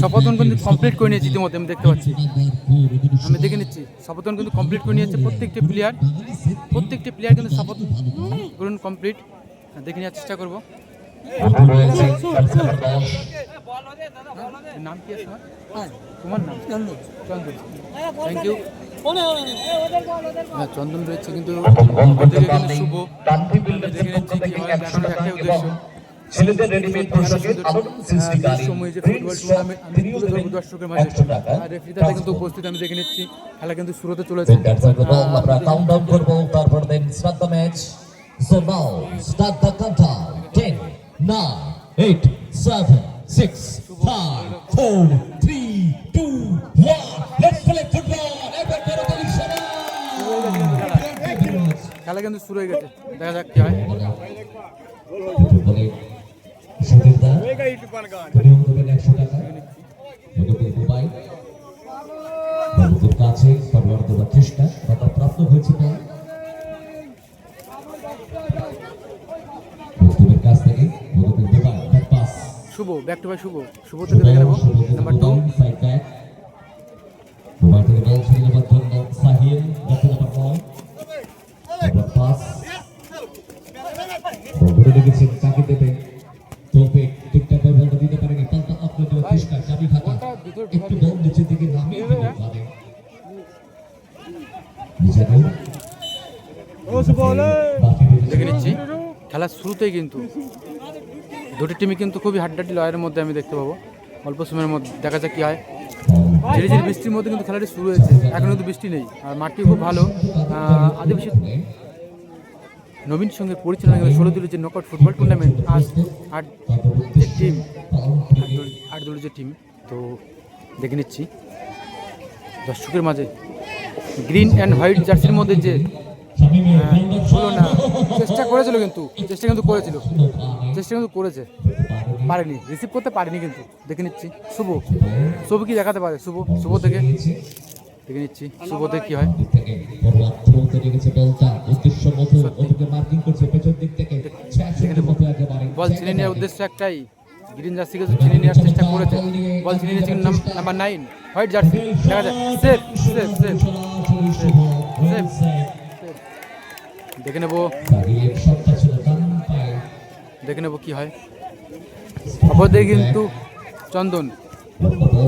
শপথন কিন্তু কমপ্লিট করে নিয়েছি ইতিমধ্যে আমি দেখতে পাচ্ছি। আমি দেখে নিচ্ছি। শপথন কিন্তু কমপ্লিট করে নিয়েছে প্রত্যেকটি প্লেয়ার প্রত্যেকটি প্লেয়ার কিন্তু শপথ গ্রহণ কমপ্লিট দেখে নেওয়ার চেষ্টা করব। নাম কি আছে তোমার? নাম? চন্দন। চন্দন থ্যাংক ইউ হ্যাঁ চন্দন রয়েছে কিন্তু শুভ। দেখে নিচ্ছি কি হয় দেখানোর একটাই উদ্দেশ্য। ছেলেদের রেডিমেড পোশাকের আলোড়ন সৃষ্টিকারী দর্শকের মাঝে আর কিন্তু উপস্থিত আমি দেখে নিচ্ছি খেলা কিন্তু শুরুতে চলেছে। আমরা কাউন্টডাউন করব তারপর then start the match so now start the countdown 10 9 8 7 6 5 4 3 2 1 let's play football এবার করো তো খেলা কিন্তু শুরু হয়ে গেছে। দেখা যাক কি হয়। বিনিয়োগ দেবেন একশো টাকা মধুপুর দুবাই বন্ধুদের কাছে ফরওয়ার্ড দেওয়ার চেষ্টা বাধা প্রাপ্ত হয়েছে বল মধুপুরের কাছ থেকে Madhupur Dubai back pass Shubho back to back Shubho Shubho থেকে দেখে নেব number two side back Dubai থেকে বল ছেড়ে দেওয়ার জন্য সাহিল দেখতে একটু বল নামিয়ে দেখে নিচ্ছি। খেলার শুরুতেই কিন্তু দুটি টিমই কিন্তু খুবই হাড্ডাটি লয়ের মধ্যে আমি দেখতে পাবো। অল্প সময়ের মধ্যে দেখা যাক কি হয়। ঝিরি ঝিরি বৃষ্টির মধ্যে কিন্তু খেলাটি শুরু হয়েছে। এখন কিন্তু বৃষ্টি নেই। আর মাটি খুব ভালো। আদিবাসী নবীন সঙ্গে পরিচালনা করে ষোলো দিনের যে নকআউট ফুটবল টুর্নামেন্ট আজ আট যে টিম আট দলের যে টিম তো দেখে নিচ্ছি। দর্শকের মাঝে গ্রিন অ্যান্ড হোয়াইট জার্সির মধ্যে যে হলো না চেষ্টা করেছিল কিন্তু, চেষ্টা কিন্তু করেছিল, চেষ্টা কিন্তু করেছে। পারেনি রিসিভ করতে পারেনি কিন্তু। দেখে নিচ্ছি, শুভ। শুভ কি দেখাতে পারে? শুভ শুভ থেকে। দেখে নিচ্ছি, শুভ থেকে কি হয়? বল নেওয়ার উদ্দেশ্য একটাই। গ্রিন জার্সি কিন্তু ছিনে নেওয়ার চেষ্টা করেছে। বল ছিনে নিয়েছে নাম্বার নাইন। White jersey. দেখা যায় সেফ সেফ সেফ। সেফ দেখে নেব। দেখে নেব কি হয়। অপরদিকে কিন্তু চন্দন।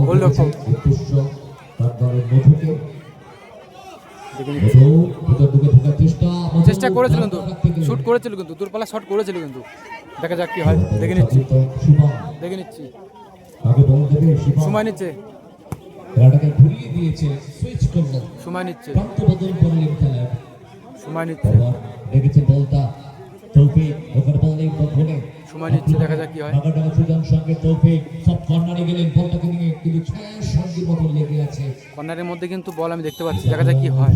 গোল লক্ষ্য। চেষ্টা। করেছিল কিন্তু। শুট করেছিল কিন্তু। দূরপাল্লা শট করেছিল কিন্তু। দেখা যাক কি হয়। দেখে নিচ্ছি। দেখে নিচ্ছি। সময় নিচ্ছে। খেলাটাকে ঘুরিয়ে দিয়েছে সুইচ করল। সময় নিচ্ছে। বদল করলেন সময় নিচ্ছে। আবার বলটা। তৌফিক ওখানে বল নেই বল সময় নিচ্ছে দেখা যাক কি হয়। ঢাকা সুজন সঙ্গে তৌফিক। সব কর্নারে গেলেন বলটাকে নিয়ে কিন্তু ছয় সঙ্গীর মতো লেগে আছে। কর্নারের মধ্যে কিন্তু বল আমি দেখতে পাচ্ছি দেখা যাক কি হয়।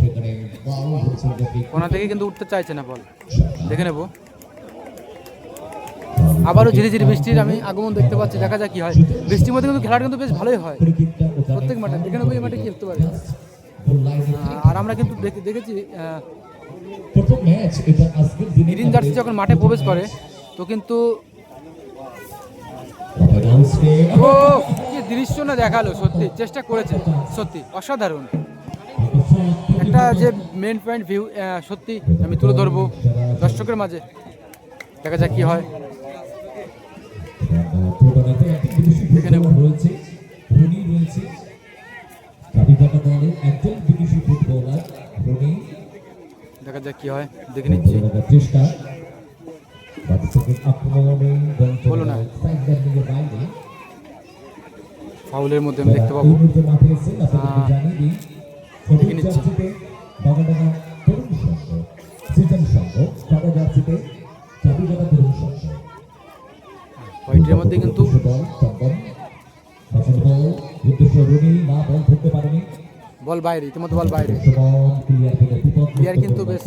কর্নার থেকে কিন্তু উঠতে চাইছে না বল। দেখে নেব। আবারও ধীরে ধীরে বৃষ্টির আমি আগমন দেখতে পাচ্ছি, দেখা যাক কি হয়। বৃষ্টির মধ্যে কিন্তু খেলাটা কিন্তু বেশ ভালোই হয়। প্রত্যেক মাঠে দেখে নেব এই মাঠে হতে পারে? আর আমরা কিন্তু দেখে- দেখেছি গ্রিন জার্সি যখন মাঠে প্রবেশ করে, তো কিন্তু ও, কি দৃশ্য না দেখাল, সত্যি, চেষ্টা করেছে, সত্যি, অসাধারণ। একটা যে মেন পয়েন্ট ভিউ সত্যি, আমি তুলে ধরবো দর্শকের মাঝে, দেখা যাক কি হয়। দেখে নেব। রয়েছে ধোনি রয়েছে চাবিকাটা দলে একজন বিদেশি ফুটবলার ধোনি দেখা যাক কি হয় দেখে নিচ্ছি চেষ্টা বল না। ফাউলের মধ্যে আমি দেখতে পাবো দেখে নিচ্ছি। হোয়াইটের মধ্যে কিন্তু উদ্দেশ্য রুনি না বল ধরতে পারেনি। বল বাইরে ইতিমধ্যে বল বাইরে। Clear কিন্তু বেশ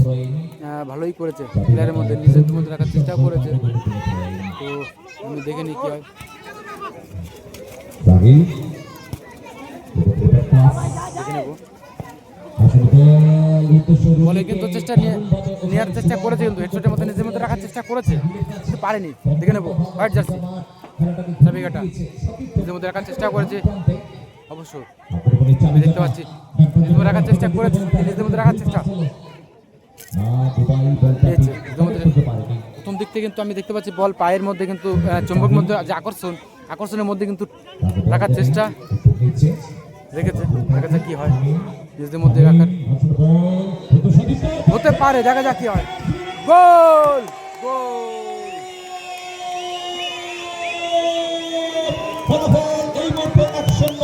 ভালোই করেছে। প্লেয়ারের মধ্যে নিজের মধ্যে রাখার চেষ্টাও করেছে। তো আমি দেখে নিই কি হয়। বল কিন্তু চেষ্টা নিয়ে নেওয়ার চেষ্টা করেছে কিন্তু হেডশটের মধ্যে নিজের মধ্যে রাখার চেষ্টা করেছে। কিন্তু পারেনি। দেখে নেব হোয়াইট জার্সি। চাবিকাটা নিজের মধ্যে রাখার চেষ্টা করেছে। অবশ্য আমি দেখতে পাচ্ছি। নিজের মধ্যে রাখার চেষ্টা করেছে। নিজের মধ্যে রাখার চেষ্টা। প্রথম দিক থেকে কিন্তু আমি দেখতে পাচ্ছি বল পায়ের মধ্যে কিন্তু চুম্বক মধ্যে যে আকর্ষণ আকর্ষণের মধ্যে কিন্তু রাখার চেষ্টা রেখেছে। দেখা যাক কি হয়। নিজেদের মধ্যে রাখার হতে পারে দেখা যাক কি হয়। গোল! গোল! ফলাফল এই মুহূর্তে এক শূন্য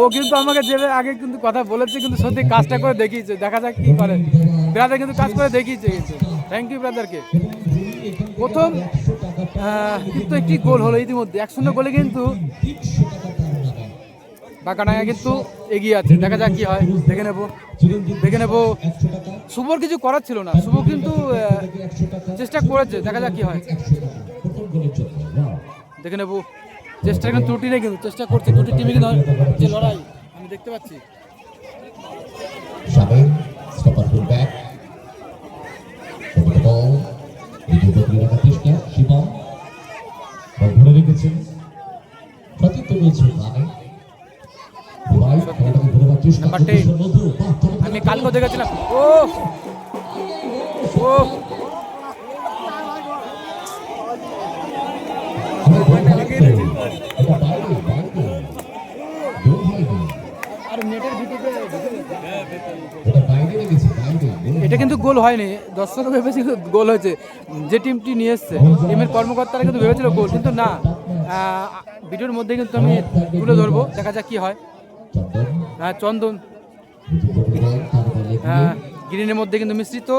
ও কিন্তু আমাকে যে আগে কিন্তু কথা বলেছে কিন্তু সত্যি কাজটা করে দেখিয়েছে। দেখা যাক কি করে। ব্রাদার কিন্তু কাজ করে দেখিয়েছে কিন্তু। থ্যাংক ইউ ব্রাদারকে প্রথম কিন্তু একটি গোল হলো ইতিমধ্যে। এক শূন্য গোলে কিন্তু বাঁকাডাঙ্গা কিন্তু এগিয়ে আছে। দেখা যাক কি হয়। দেখে নেব। দেখে নেব। শুভর কিছু করার ছিল না। শুভ কিন্তু চেষ্টা করেছে। দেখা যাক কি হয়। দেখে নেব। চেষ্টার কিন্তু ত্রুটি নেই কিন্তু। চেষ্টা করছে। দুটি টিমে কিন্তু যে লড়াই, আমি দেখতে পাচ্ছি। চেষ্টা রেখেছেন। সতীর্থ রয়েছে নাম্বার টেন। আমি কালকে দেখেছিলাম ও! ও! এটা কিন্তু গোল হয়নি। দর্শক ভেবেছিল গোল হয়েছে। যে টিমটি নিয়ে এসছে, টিমের কর্মকর্তারা কিন্তু ভেবেছিল গোল, কিন্তু না। ভিডিওর মধ্যে কিন্তু আমি তুলে ধরবো, দেখা যাক কি হয়। আহ, চন্দন। আহ, গ্রিনের মধ্যে কিন্তু মিশ্রিত।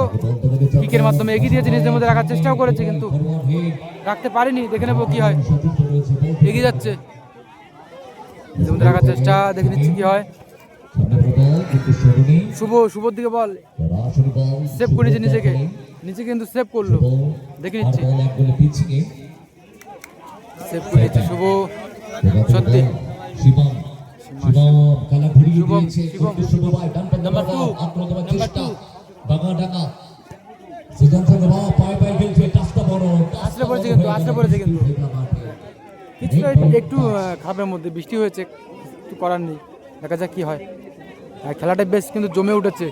কিকের মাধ্যমে এগিয়ে দিয়েছে নিজের মধ্যে রাখার চেষ্টাও করেছে কিন্তু রাখতে পারেনি। দেখে নেব কি হয়। এগিয়ে যাচ্ছে। নিজের মধ্যে রাখার চেষ্টা দেখে নিচ্ছি কি হয়। শুভ শুভর দিকে বল। সেভ করে নিয়েছে নিজেকে। নিচে কিন্তু সেভ করল। দেখে নিচ্ছি। সেভ করে নিচ্ছে শুভ। সত্যি। শিবম শিবম খেলা ঘুরিয়ে দিয়েছে কিন্তু শুভ ভাই ডান পাশে আক্রমণ করার চেষ্টা। two। ডাঙা ডাঙা সিদ্ধান্ত নেওয়া পায়ে পায়ে খেলছে টাচটা বড় আসলে পড়েছে কিন্তু, আসলে পড়েছে কিন্তু। কিছুটা একটু আহ, খারাপের মধ্যে বৃষ্টি হয়েছে কিছু করার নেই। দেখা যাক কি হয়। খেলাটা বেশ কিন্তু জমে উঠেছে।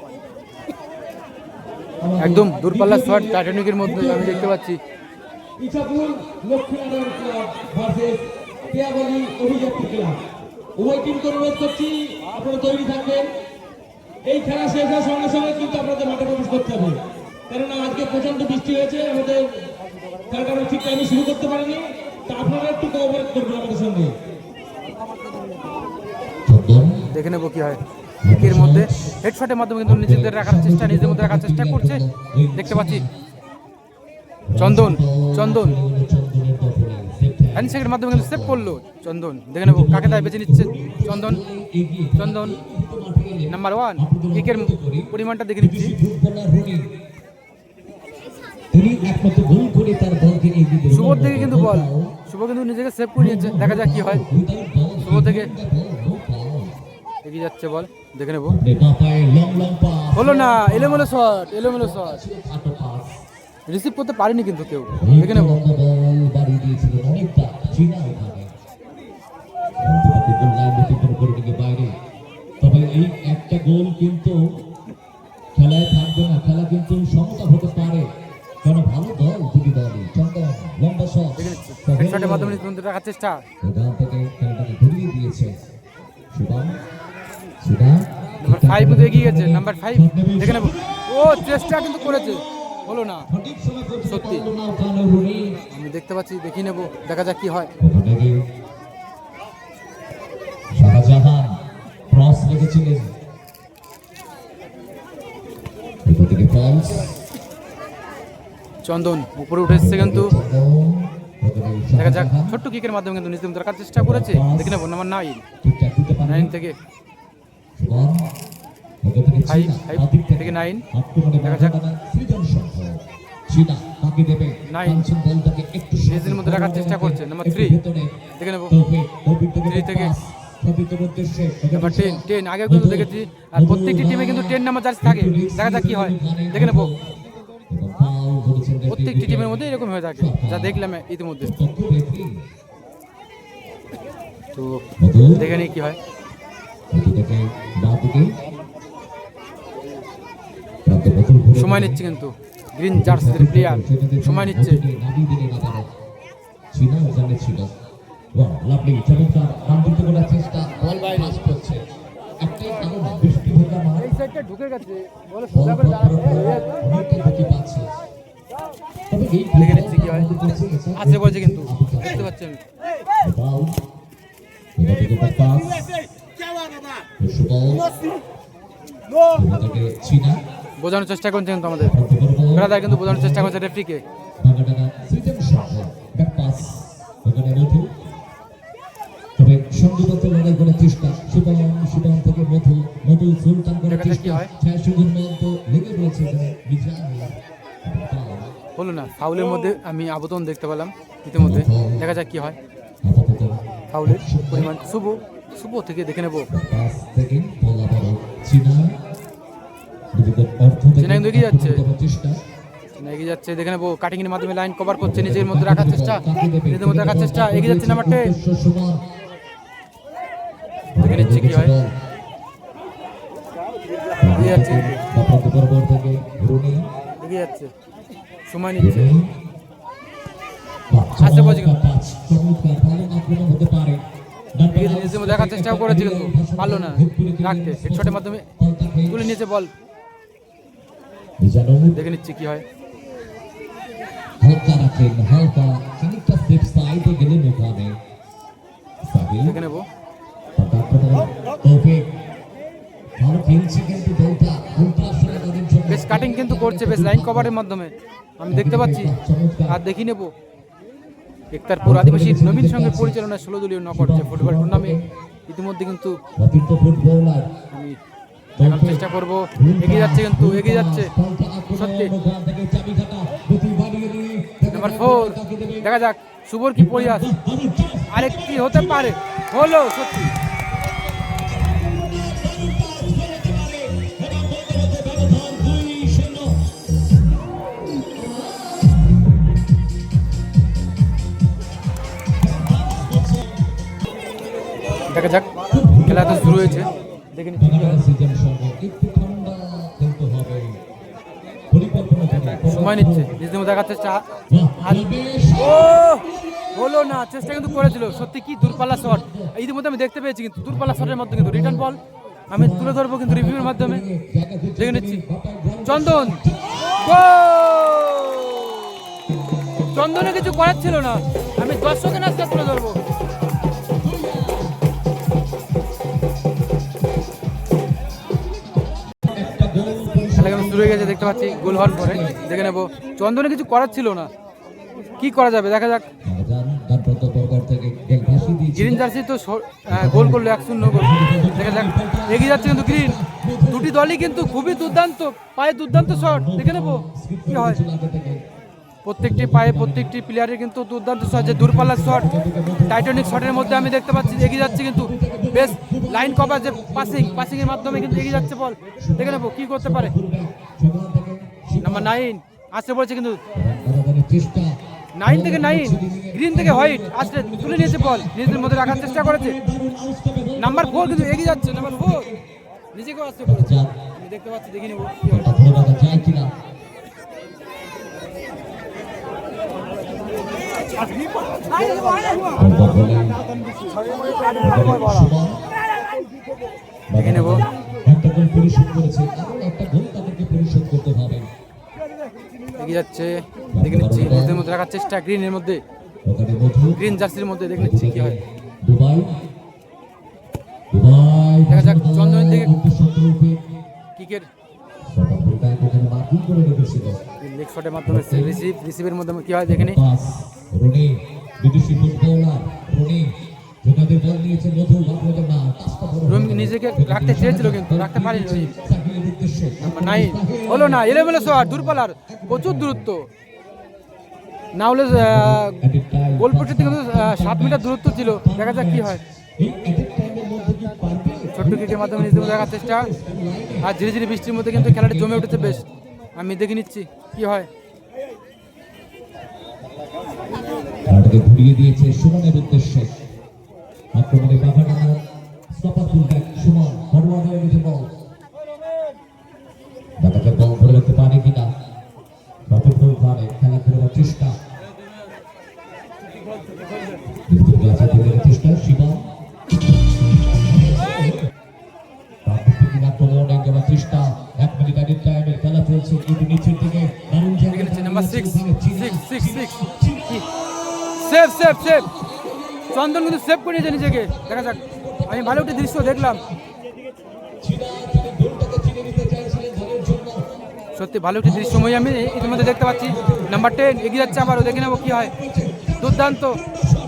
একদম দূরপাল্লার শট টাইটানিকের মধ্যে আমি দেখতে পাচ্ছি। Isapur Lakshminarayan club versus Tiabali Abhijatri club. উভয় টিমকে অনুরোধ করছি। আপনারা তৈরি থাকবেন। এই খেলা শেষ হওয়ার সঙ্গে সঙ্গে কিন্তু আপনাদের মাঠে প্রবেশ করতে হবে। কেননা আজকে প্রচণ্ড বৃষ্টি হয়েছে আমাদের খেলাটা আমরা ঠিক টাইমে শুরু করতে পারিনি। তা আপনারা একটু কোঅপারেট করবেন আমাদের সঙ্গে। দেখে নেব কি হয়। একের মধ্যে হেডশটের মাধ্যমে কিন্তু নিজেদের রাখার চেষ্টা নিজেদের মধ্যে রাখার চেষ্টা করছে। দেখতে পাচ্ছি। চন্দন চন্দন। হ্যান্ডশেকের মাধ্যমে কিন্তু সেভ করল চন্দন। দেখে নেব কাকে তাই বেছে নিচ্ছে চন্দন। চন্দন নাম্বার ওয়ান কিকের পরিমাণটা দেখে নিচ্ছি। শুভর থেকে কিন্তু বল। শুভ কিন্তু নিজেকে সেভ করে নিয়েছে। দেখা যাক কি হয়। শুভ থেকে এগিয়ে যাচ্ছে বল। দেখে নেব। হলো না এলোমেলো শট এলোমেলো শট রিসিভ করতে পারেনি কিন্তু কেউ। দেখে নেব বল বাড়িয়ে দিয়েছিলেন অনেকটা চীনা ওখানে দিকে বাইরে। তবে এই একটা গোল কিন্তু খেলায় থাকবে না। খেলা কিন্তু সমতা হতে পারে। কারণ ভালো দল দুটি দলই চন্দন লম্বা শট দেখে মাধ্যমে নিজেদের রাখার চেষ্টা। এখান থেকে খেলাটাকে ঘুরিয়ে দিয়েছে সুদাম। সুদাম। নাম্বার ফাইভ কিন্তু এগিয়ে গেছে। নাম্বার ফাইভ দেখে নেব। ও চেষ্টা কিন্তু করেছে। হলো না। সত্যি। আমি দেখতে পাচ্ছি দেখি নেব। দেখা যাক কি হয় ওখানে গিয়ে শাহজাহান ক্রস রেখেছিলেন চন্দন উপরে উঠে এসছে কিন্তু দেখা যাক ছোট্ট কিকের মাধ্যমে কিন্তু নিজেদের রাখার চেষ্টা করেছে। দেখি নেব নাম্বার নাইন নাইন থেকে। ফাইভ ফাইভ নাইন দেখা যাক। নাইন। নিজেদের মধ্যে রাখার চেষ্টা করছে। Number three. দেখে নেব। থ্রি থেকে এবার টেন টেন আগেও কিন্তু দেখেছি আর প্রত্যেকটি টিমে কিন্তু টেন নাম্বার জার্সি থাকে। দেখা যাক কি হয়। দেখে নেব। প্রত্যেকটি টিমের মধ্যে এরকম হয়ে থাকে যা দেখলাম ইতিমধ্যে। তো দেখে নিই কি হয়। সময় নিচ্ছে কিন্তু। গ্রিন জার্সিদের প্লেয়ার সময় নিচ্ছে। ছিল। লাভলি চমৎকার করার চেষ্টা বল পাস করছে বৃষ্টি এই সাইডটা ঢুকে গেছে বলে অনেকটাই গতি পাচ্ছে তবে এই কি হয় আছে বলছে কিন্তু দেখতে পাচ্ছি আমি বাউল এটা পাস বোঝানোর চেষ্টা করছে কিন্তু আমাদের। ব্রাদার কিন্তু বোঝানোর চেষ্টা করছে রেফরিকে। সৃজনশীল ব্যাক পাস। তবে লড়াই করার চেষ্টা। শিবম শিবম থেকে মধু মধু সুলতান দেখা চেষ্টা। ছয় সুন্দর মন্ত লেগে রয়েছে হলো না ফাউলের মধ্যে আমি আবতন দেখতে পেলাম ইতিমধ্যে। দেখা যাক কি হয়। ফাউলের পরিমাণ। শুভ শুভ থেকে দেখে নেব। বল চীনা। দুদিকের অর্থ থেকে চীনা কিন্তু এগিয়ে যাচ্ছে। এগিয়ে যাচ্ছে দেখে নেব। কাটিং এর মাধ্যমে লাইন কভার করছে নিজের মধ্যে রাখার চেষ্টা। নিজের মধ্যে রাখার চেষ্টা। এগিয়ে যাচ্ছে নাম্বার টেন দেখে নিচ্ছি কি হয় এগিয়ে যাচ্ছে সময় নিচ্ছে। পায়ে নিজের মধ্যে রাখার চেষ্টাও করেছে কিন্তু পারল না। রাখতে। হেডশটের মাধ্যমে তুলে নিয়েছে বল। দেখে নিচ্ছি কি হয়। হালকা রাখেন। হালকা খানিকটা স্টেপ সাইডে গেলেন ওখানে। সাহিল দেখে নেব তৌফিক। ভালো খেলছে কিন্তু দলটা উল্টা আসলে তাদের জন্য বেশ কাটিং কিন্তু করছে বেশ লাইন কভারের মাধ্যমে। আমি দেখতে পাচ্ছি আর দেখি নেব। একতারপুর আদিবাসী নবীন সঙ্গের পরিচালনায় ষোলো দলীয় নকআউট যে ফুটবল টুর্নামেন্ট ইতিমধ্যে কিন্তু আমি দেখার চেষ্টা করব। এগিয়ে যাচ্ছে কিন্তু এগিয়ে যাচ্ছে। সত্যি। নাম্বার ফোর দেখা যাক শুভর কি প্রয়াস। আরেকটি হতে পারে। হলো সত্যি। দেখা যাক, খেলা তো শুরু হয়েছে। দেখে সময় নিচ্ছে নিজেদের মধ্যে দেখার চেষ্টা ও! হলো না, চেষ্টা কিন্তু করেছিল। সত্যি কি দূরপাল্লা শট? ইতিমধ্যে আমি দেখতে পেয়েছি কিন্তু দূরপাল্লা শটের মধ্যে কিন্তু রিটার্ন বল আমি তুলে ধরবো কিন্তু রিভিউর মাধ্যমে। দেখে নিচ্ছি। চন্দন! চন্দনে কিছু করার ছিল না। আমি দর্শকের নাচটা তুলে ধরবো। হয়ে গেছে দেখতে পাচ্ছি গোল হওয়ার পরে দেখে নেব। চন্দনে কিছু করার ছিল না। কি করা যাবে? দেখা যাক। গ্রিন জার্সি তো আহ, গোল করল এক শূন্য গোল। দেখা যাক। এগিয়ে যাচ্ছে কিন্তু গ্রিন। দুটি দলই কিন্তু খুবই দুর্দান্ত পায়ে দুর্দান্ত শট। দেখে নেব কি হয়। প্রত্যেকটি পায়ে প্রত্যেকটি প্লেয়ারের কিন্তু দুর্দান্ত শট যে দূরপাল্লার শট টাইটানিক শটের মধ্যে আমি দেখতে পাচ্ছি, এগিয়ে যাচ্ছে কিন্তু বেশ লাইন কভার যে পাসিং পাসিংয়ের মাধ্যমে কিন্তু এগিয়ে যাচ্ছে বল দেখে নেব কী করতে পারে। নাম্বার নাইন আসতে বলছে কিন্তু নাইন থেকে নাইন গ্রিন থেকে হোয়াইট আসলে তুলে নিয়েছে বল নিজেদের মধ্যে রাখার চেষ্টা করেছে। নাম্বার ফোর কিন্তু এগিয়ে যাচ্ছে নাম্বার ফোর নিজেকেও আসতে রাজান আমি দেখতে পাচ্ছি, দেখে নেব কি হয়। ধরে রাখা যায় কিনা বল বলে সুমন দেখে নেব একটা গোল পরিশোধ করেছে আরও একটা গোল তাদেরকে পরিশোধ করতে হবে। এগিয়ে যাচ্ছে দেখে নিচ্ছি নিজেদের মধ্যে রাখার চেষ্টা গ্রিনের মধ্যে। গ্রিন জার্সির মধ্যে দেখে নিচ্ছি কি হয়। দুবাই। দেখা যাক দিকে- উদ্দেশ্য কিকের সফলতা ওখানে মার্কিং করে রেখেছিল লেগ শটের মাধ্যমে রিসিভ রিসিভের মাধ্যমে কি হয় দেখে নি? রনি বিদেশি ফুটবলার রনি যোগাদের বল নিয়েছে মধু বাবুদের না। পাঁচটা নিজেকে রাখতে চেয়েছিল কিন্তু রাখতে পারেনি নাইন হলো না এলেমেলো শট দূরপালার প্রচুর দূরত্ব। না হলে গোলপোস্টের থেকে সাত মিটার দূরত্ব ছিল। দেখা যাক কি হয়। ঝন্টু কিকের মাধ্যমে নিজেদের দেখার চেষ্টা। আর ধীরে ধীরে বৃষ্টির মধ্যে কিন্তু খেলাটি জমে উঠেছে বেশ। আমি দেখে নিচ্ছি কি হয়। ধরে খেলা করার চেষ্টা। আগের টাইমের খেলা চলছে কিন্তু নিচের দিকে দারুণ সেভ সেভ সেভ চন্দন কিন্তু সেভ করে নিয়েছে নিজেকে। দেখা যাক। আমি ভালো একটি দৃশ্য দেখলাম। সত্যি ভালো একটি দৃশ্যময় আমি ইতিমধ্যে দেখতে পাচ্ছি। নাম্বার টেন এগিয়ে যাচ্ছে আবারও। দেখে নেব কি হয়। দুর্দান্ত।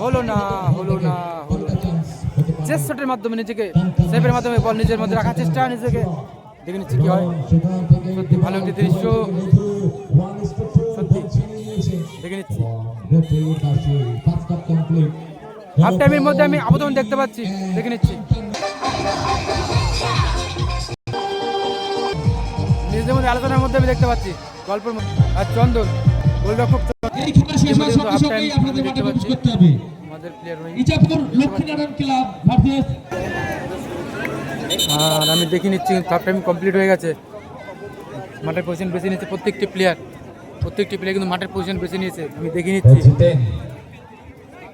হলো না হলো না হলো না। চেস শটের মাধ্যমে নিজেকে সেভের মাধ্যমে বল নিজের মধ্যে রাখার চেষ্টা নিজেকে। দেখে নিচ্ছি কি হয়। সত্যি ভালো একটি দৃশ্য। দেখে নিচ্ছি। হাফ টাইমের মধ্যে আমি আবেদন দেখতে পাচ্ছি। দেখে নিচ্ছি। নিজেদের মধ্যে আলোচনার মধ্যে আমি দেখতে পাচ্ছি। গল্পের মধ্যে। আর চন্দন। গোলরক্ষক আমাদের player Rahim Isapur Lakshminarayan club versus আর আমি দেখে নিচ্ছি হাফ টাইম কমপ্লিট হয়ে গেছে। মাঠের পজিশন বেছে নিয়েছে প্রত্যেকটি প্লেয়ার প্রত্যেকটি প্লেয়ার কিন্তু মাঠের পজিশন বেছে নিয়েছে। আমি দেখে নিচ্ছি। জিতেন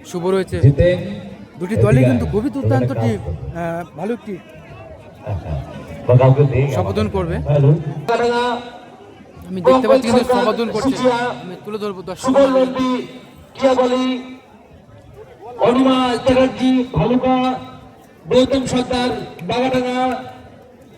শুভ রয়েছে। দুটি দলই কিন্তু খুবই দুর্দান্ত টিম ভালো টিম সম্বোধন করবে। আমি দেখতে পাচ্ছি কিন্তু সম্বোধন করছে। আমি তুলে ধরবো দর্শক। চ্যাটার্জি ভালুকা। গৌতম সর্দার বাগাডাঙ্গা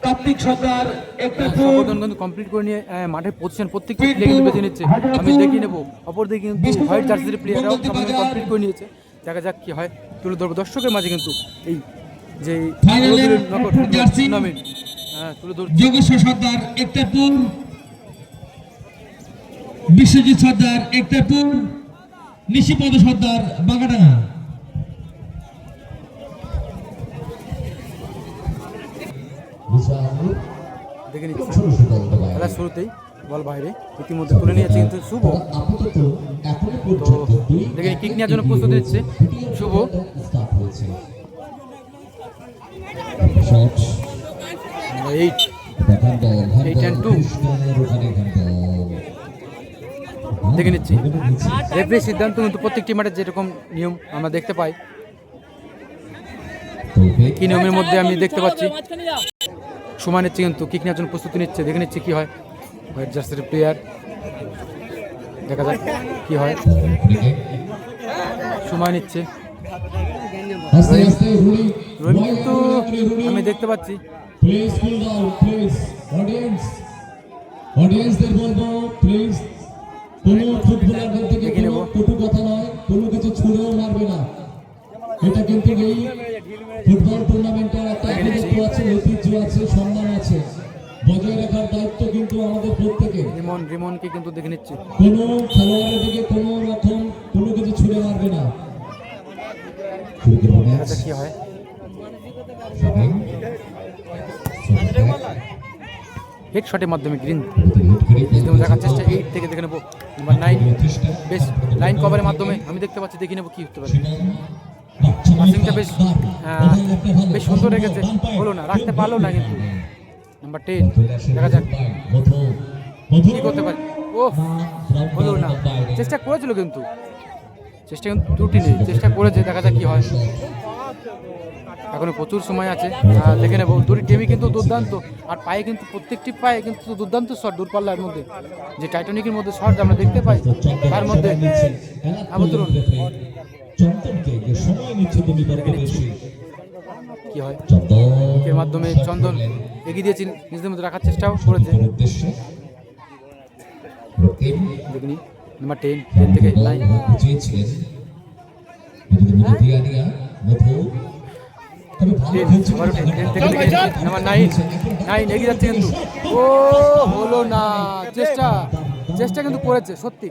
কার্তিক সর্দার একটাপুর সম্বোধন কিন্তু কমপ্লিট করে নিয়ে আহ, মাঠের পজিশন প্রত্যেকটি প্লেয়ার কিন্তু বেছে নিচ্ছে। আমি দেখে নেব। অপর দিকে কিন্তু হোয়াইট জার্সির প্লেয়াররাও সম্বোধন কমপ্লিট করে নিয়েছে। দেখা যাক কি হয়। তুলে ধরবো। দর্শকের মাঝে কিন্তু এই যে। টুর্নামেন্ট হ্যাঁ তুলে ধরছি। যোগেশ্বর সর্দার একটাপুর বিশ্বজিৎ সর্দার একটাপুর নিশিপদ সর্দার বাগাডাঙ্গা। দেখে নিচ্ছি। খেলার শুরুতেই বল বাইরে। ইতিমধ্যে তুলে নিয়েছে কিন্তু শুভ। পর্যন্ত দেখে কিক নেওয়ার জন্য প্রস্তুতি নিচ্ছে। শুভ। Eight two. ওখানে হ্যান্ডবল দেখে নিচ্ছি। রেফারি সিদ্ধান্ত কিন্তু প্রত্যেকটি মাঠে যেরকম নিয়ম আমরা দেখতে পাই। কি নিয়মের মধ্যে আমি দেখতে পাচ্ছি। সময় নিচ্ছে কিন্তু কিক নেওয়ার জন্য প্রস্তুতি নিচ্ছে দেখে নিচ্ছে কি হয়। হোয়াইট জার্সির প্লেয়ার দেখা যাক কি হয়। সময় নিচ্ছে। কিন্তু আমি দেখতে পাচ্ছি। অডিয়েন্সদের বলব প্লিজ কোনো ফুটবলারদের থেকে দেখে কোনো নেব। কটু কথা নয় কোনো কিছু ছুঁড়েও মারবে না। এটা কিন্তু এই রিমনকে কিন্তু দেখে নিচ্ছে। কোনো খেলোয়াড়ের দিকে কোনো রকম কোনো কিছু ছুঁড়ে মারবে না। কি হয়? হেড শটের মাধ্যমে গ্রিন দেখার চেষ্টা এইট থেকে দেখে নেব। নাম্বার নাইন বেশ লাইন কভারের মাধ্যমে আমি দেখতে পাচ্ছি দেখে নেব কি হতে পারে। পাসিংটা বেশ বেশ সুন্দর রেখেছে হলো না রাখতে পারল না কিন্তু। নাম্বার টেন দেখা যাক। কি করতে পারে। ও হলো না। চেষ্টা করেছিল কিন্তু। চেষ্টা কিন্তু ত্রুটি নেই। চেষ্টা করেছে দেখা যাক কি হয়। এখনও প্রচুর সময় আছে। দেখে নেব। দুটি টিমই কিন্তু দুর্দান্ত। আর পায়ে কিন্তু প্রত্যেকটি পায়ে কিন্তু দুর্দান্ত শট দূরপাল্লার মধ্যে। যে টাইটানিকের মধ্যে শট আমরা দেখতে পাই তার মধ্যে বেশি কি হয়? এর মাধ্যমে চন্দন এগিয়ে দিয়েছেন নিজেদের মধ্যে রাখার চেষ্টাও করেছে। হলো না। চেষ্টা চেষ্টা কিন্তু করেছে, সত্যি।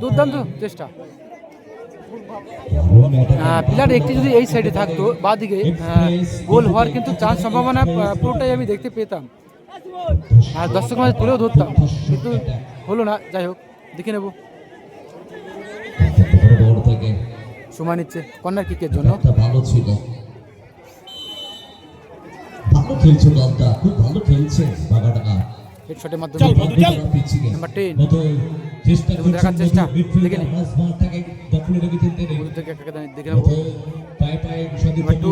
দুর্দান্ত চেষ্টা। প্লেয়ার একটি যদি এই সাইডে থাকতো বা দিকে গোল হওয়ার কিন্তু চান্স সম্ভাবনা পুরোটাই আমি দেখতে পেতাম। আর দর্শক মাঝে তুলেও ধরতাম। কিন্তু হলো না যাই হোক দেখে নেব। সময় নিচ্ছে কর্নার কিকের জন্য। ভালো ছিল। ভালো খেলছে দলটা খুব ভালো খেলছে বাগাডাঙ্গা। হেডশটের মাধ্যমে নাম্বার টেন দেখার চেষ্টা। দেখে নিন। থেকে দেখে নেব। Number two.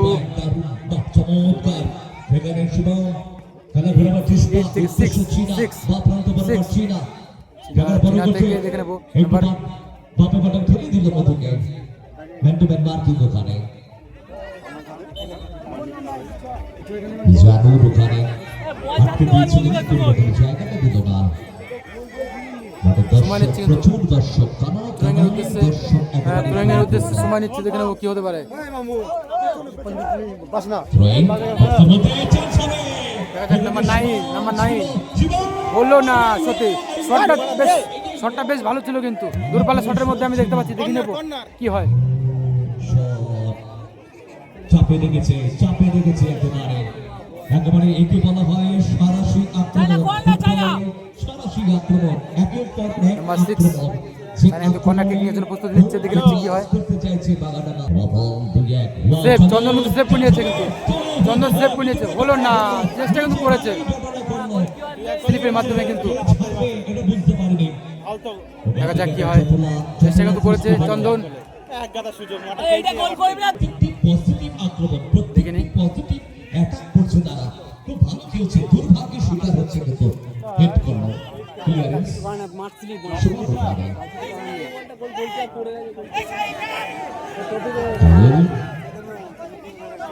সেখানে থেকে দেখে নেব। বাপে বাটন দিল মধুকে ম্যান টু ম্যান মার্কিং ওখানে। জানুর ওখানে। দিয়েছিল কিন্তু জায়গাটা দিল না। সময় নিচ্ছে প্রচুর দর্শক কানা কানা দর্শক হ্যাঁ, উদ্দেশ্যে সময় নিচ্ছে দেখে নেব কি হতে পারে। নাম্বার নাইন নাম্বার নাইন বলল না সত্যি শটটা বেশ শটটা বেশ ভালো ছিল কিন্তু। দূরপাল্লা শটের মধ্যে আমি দেখতে পাচ্ছি দেখে নেব। কি হয়। চাপে রেখেছে চাপে রেখেছে একেবারে। একেবারে একে বলা হয় সারাশি আক্রমণ সারাশি আক্রমণ একের পর এক আক্রমণ। হয়। চন্দন সেভ করে নিয়েছে কিন্তু। চন্দন সেভ করে নিয়েছে। হলো না চেষ্টা কিন্তু করেছে। স্লিপের মাধ্যমে কিন্তু দেখা যাক কি হয়। চেষ্টা কিন্তু করেছে চন্দন।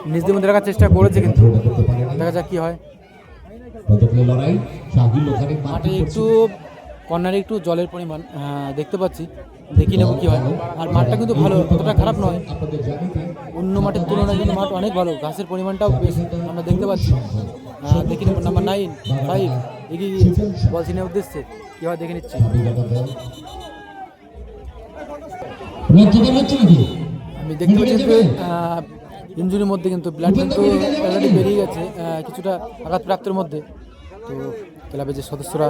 নিজেদের মধ্যে রাখার চেষ্টা করেছে কিন্তু। দেখা যাক কি হয়। লড়াই শাহিল ওখানে মাঠে একটু কর্নারে একটু জলের পরিমাণ দেখতে পাচ্ছি। দেখি নেব কি হয়। আর মাঠটা কিন্তু ভালো অতটা খারাপ নয়। অন্য মাঠের তুলনায় কিন্তু মাঠ অনেক ভালো ঘাসের পরিমাণটাও বেশ আমরা দেখতে পাচ্ছি। দেখি নেব নাম্বার নাইন ফাইভ এগিয়ে বল চিনের উদ্দেশ্যে কি হয় দেখে নিচ্ছি। আমি দেখতে পাচ্ছি ইঞ্জুরির মধ্যে কিন্তু ব্লাড কিন্তু অলরেডি বেরিয়ে গেছে কিছুটা আঘাতপ্রাপ্তের মধ্যে। তো ক্লাবের যে সদস্যরা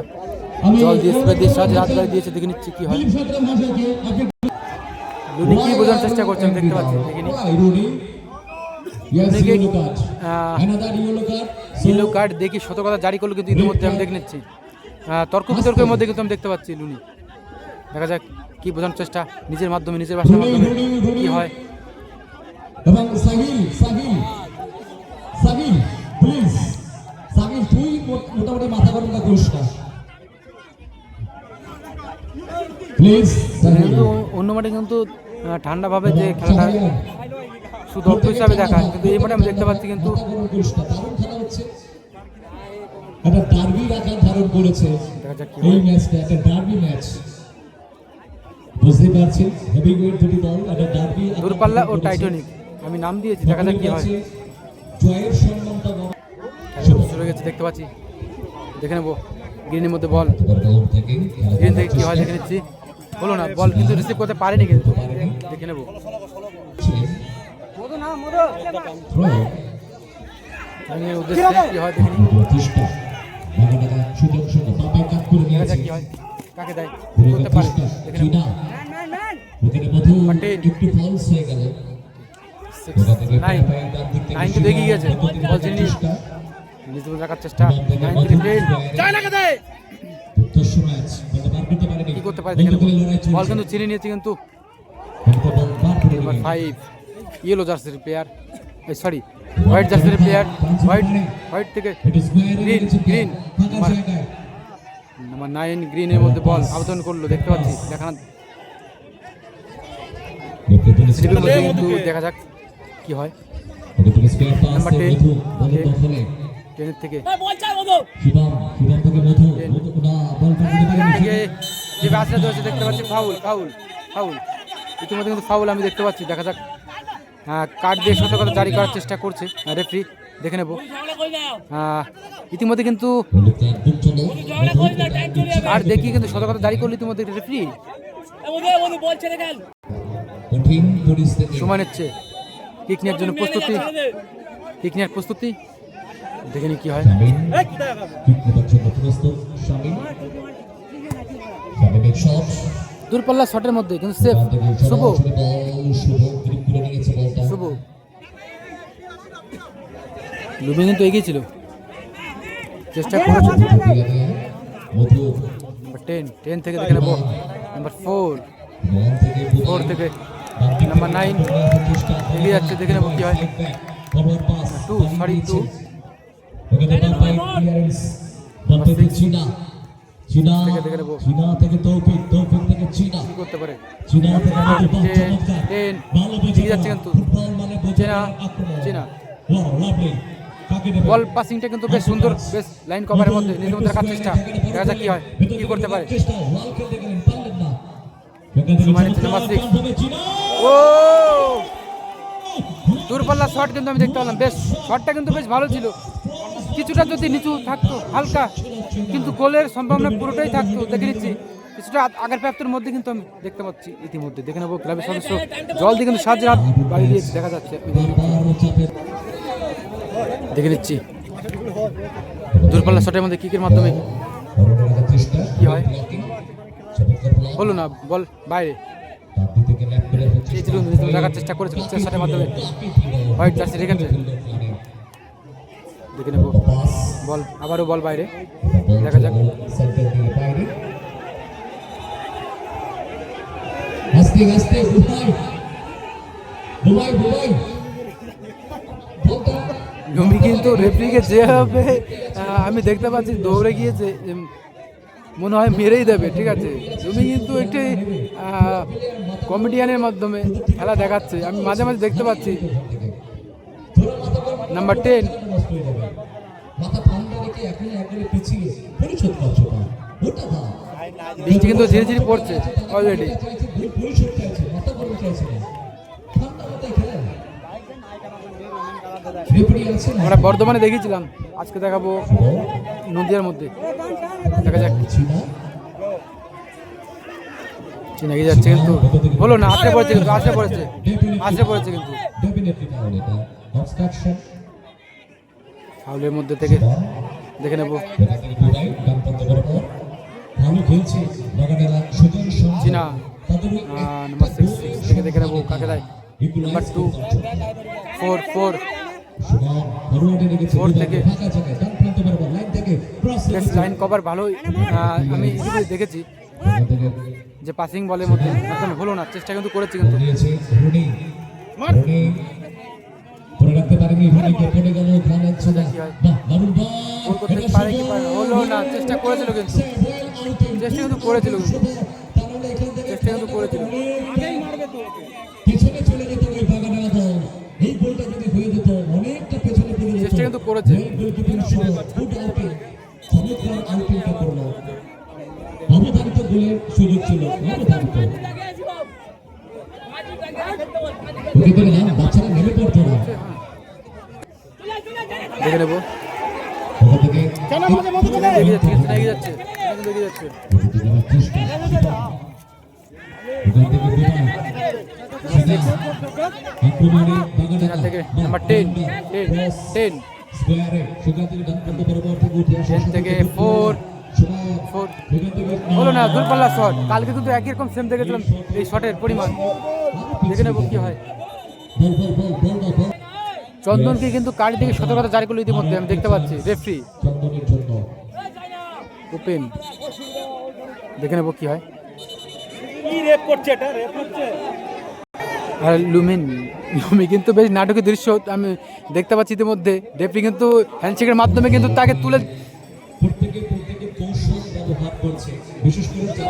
জল দিয়ে স্প্রে দিয়ে সাহায্যে হাত বাড়িয়ে দিয়েছে দেখে নিচ্ছি কী হয়। লুনি কি বোঝানোর চেষ্টা করছেন দেখতে পাচ্ছি দেখে ইয়েলো কার্ড দেখি সতর্কতা জারি করল কিন্তু ইতিমধ্যে আমি দেখে নিচ্ছি। তর্ক বিতর্কের মধ্যে কিন্তু আমি দেখতে পাচ্ছি লুনি দেখা যাক কি বোঝানোর চেষ্টা নিজের মাধ্যমে নিজের ভাষার মাধ্যমে কি হয়। এবং সাহিল সাহিল সাহিল প্লিজ সাহিল তুই মোটামুটি মাথা গরম করিস না প্লিজ অন্য মাঠে কিন্তু ঠান্ডাভাবে যে খেলাটা শুধু অল্প হিসাবে দেখা কিন্তু এই মাঠে আমি দেখতে পাচ্ছি কিন্তু একটা ডার্বির আকার ধারণ করেছে। এই ম্যাচটা একটা ডার্বি ম্যাচ বুঝতে পারছেন দুটি দল একটা ডার্বি দূরপাল্লা ও। টাইটনিক আমি নাম দিয়েছি দেখা যাক কি হয়। হয়ে গেছে দেখতে পাচ্ছি। দেখে নেব গ্রিনের মধ্যে বল। গ্রিন থেকে কি হয় দেখে নিচ্ছি। বলো না বল কিন্তু রিসিভ করতে পারেনি কিন্তু। দেখে নেব। কি হয় দেখে নিই। কি হয় কাকে দেয়। করতে পারে। দেখে নেব। একটু ফলস হয়ে গেল। সিক্স নাইন নাইন গেছে। বল চিনি চেষ্টা। রাখার নাইন করতে কি করতে পারে বল কিন্তু? চিনে নিয়েছে কিন্তু। ফাইভ ইয়েলো জার্সির প্লেয়ার সরি হোয়াইট জার্সির প্লেয়ার হোয়াইট হোয়াইট থেকে গ্রিন গ্রিন নাম্বার নাইন গ্রিনের মধ্যে বল আবেদন করল। দেখতে পাচ্ছি দেখানো। দেখা যাক। কি হয়? Number ten. থেকে। যে ব্যাচটা ধরেছে দেখতে পাচ্ছি ফাউল ফাউল ফাউল। ইতিমধ্যে কিন্তু ফাউল আমি দেখতে পাচ্ছি দেখা যাক। হ্যাঁ কার্ড দিয়ে সতর্কতা জারি করার চেষ্টা করছে রেফারি দেখে নেব। আহ, ইতিমধ্যে কিন্তু কার্ড দেখিয়ে কিন্তু সতর্কতা জারি করল ইতিমধ্যে রেফারি সময় নিচ্ছে। কিক নেওয়ার জন্য প্রস্তুতি? কিক নেওয়ার প্রস্তুতি? দেখে নি কি হয়। দূরপাল্লা শটের মধ্যে কিন্তু সেফ শুভ। শুভ। লুবি কিন্তু এগিয়ে ছিল। চেষ্টা করেছে। টেন টেন থেকে দেখে নেব। নাম্বার ফোর ফোর থেকে নাম্বার নাইন এগিয়ে যাচ্ছে দেখে নেব কি হয়। টু সরি টু বল পাসিংটা কিন্তু। বেশ সুন্দর, বেশ লাইন কভারের মধ্যে। চেষ্টা। দেখা যাক কি হয়, কি করতে পারে। ও! দূরপাল্লা শট কিন্তু আমি দেখতে পেলাম। বেশ শটটা কিন্তু বেশ ভালো ছিল। কিছুটা যদি নিচু থাকতো হালকা কিন্তু গোলের সম্ভাবনা পুরোটাই থাকতো দেখে নিচ্ছি। কিছুটা আগের প্রাপ্তের মধ্যে কিন্তু আমি দেখতে পাচ্ছি ইতিমধ্যে। দেখে নেব ক্লাবের সদস্য। জল দিয়ে কিন্তু সাহায্যের হাত বাড়িয়ে দিয়েছে দেখা যাচ্ছে। দেখে নিচ্ছি। দূরপাল্লা শটের মধ্যে কিকের মাধ্যমে কি হয়? হলো না বল বাইরে। রাখার চেষ্টা করেছিল চেষ্টার মাধ্যমে। হোয়াইট জার্সি রেখেছে দেখে নেব। বল আবারও বল বাইরে। দেখা যাক। আস্তে কিন্তু রেফরিকে যেভাবে আমি দেখতে পাচ্ছি দৌড়ে গিয়েছে মনে হয় মেরেই দেবে, ঠিক আছে? তুমি কিন্তু একটি কমেডিয়ানের মাধ্যমে খেলা দেখাচ্ছে। আমি মাঝে মাঝে দেখতে পাচ্ছি। নাম্বার টেন বৃষ্টি কিন্তু ঝিরিঝিরি পড়ছে ঠান্ডা রেখে এখন একবারে পিছিয়ে পরিশোধ করছ না ওটা দাও বৃষ্টি কিন্তু ধীরে ধীরে পড়ছে অলরেডি চাইছে ভুল পরিশোধ চাইছে মাথা গরম চাইছে না ঠান্ডা মাথায় খেলেন রেফারি আছে না আমরা বর্ধমানে দেখিয়েছিলাম। আজকে দেখাবো নদিয়ার মধ্যে। দেখা যাক। চীনা চীনা এগিয়ে যাচ্ছে কিন্তু। হলো না আসে পড়েছে কিন্তু আসে পড়েছে। আসে পড়েছে কিন্তু। ফাউলের মধ্যে থেকে দেখে নেব। চীনা নাম্বার সিক্স থেকে দেখে নেব কাকে দেয়। Number two four four line cover ভালোই আমি দেখেছি। যে পাসিং বলের মধ্যে। হলো না, চেষ্টা কিন্তু করেছি কিন্তু। হলো না, চেষ্টা করেছিল কিন্তু। চেষ্টা কিন্তু করেছিল চেষ্টা কিন্তু করেছিল। কিন্তু করেছে। গোলকিপিং শুভ গুড আউটিং চমৎকার আউটিংটা করল অবধারিত গোলের সুযোগ ছিল অবধারিত ওকে না বাচ্চারা নেমে পড়তো না দেখে নেব ওখান থেকে এগিয়ে যাচ্ছে। এগিয়ে যাচ্ছে। ওখান বিমান নাম্বার টেন টেন টেন স্কোয়ারে সেখান থেকে ফোর ফোর হলো না দূরপাল্লা শট কালকে কিন্তু একই রকম সেম দেখেছিলাম এই শটের পরিমাণ দেখে নেব কি হয় চন্দনকে কিন্তু কারি থেকে সতর্কতা জারি করল ইতিমধ্যে আমি দেখতে পাচ্ছি রেফরি ওপেন দেখে নেব কি হয় আর লুমিন লুমি কিন্তু বেশ নাটকের দৃশ্য, আমি দেখতে পাচ্ছি ইতিমধ্যে। ডেপি কিন্তু হ্যান্ডশেকের মাধ্যমে কিন্তু তাকে তুলে বিশেষ করে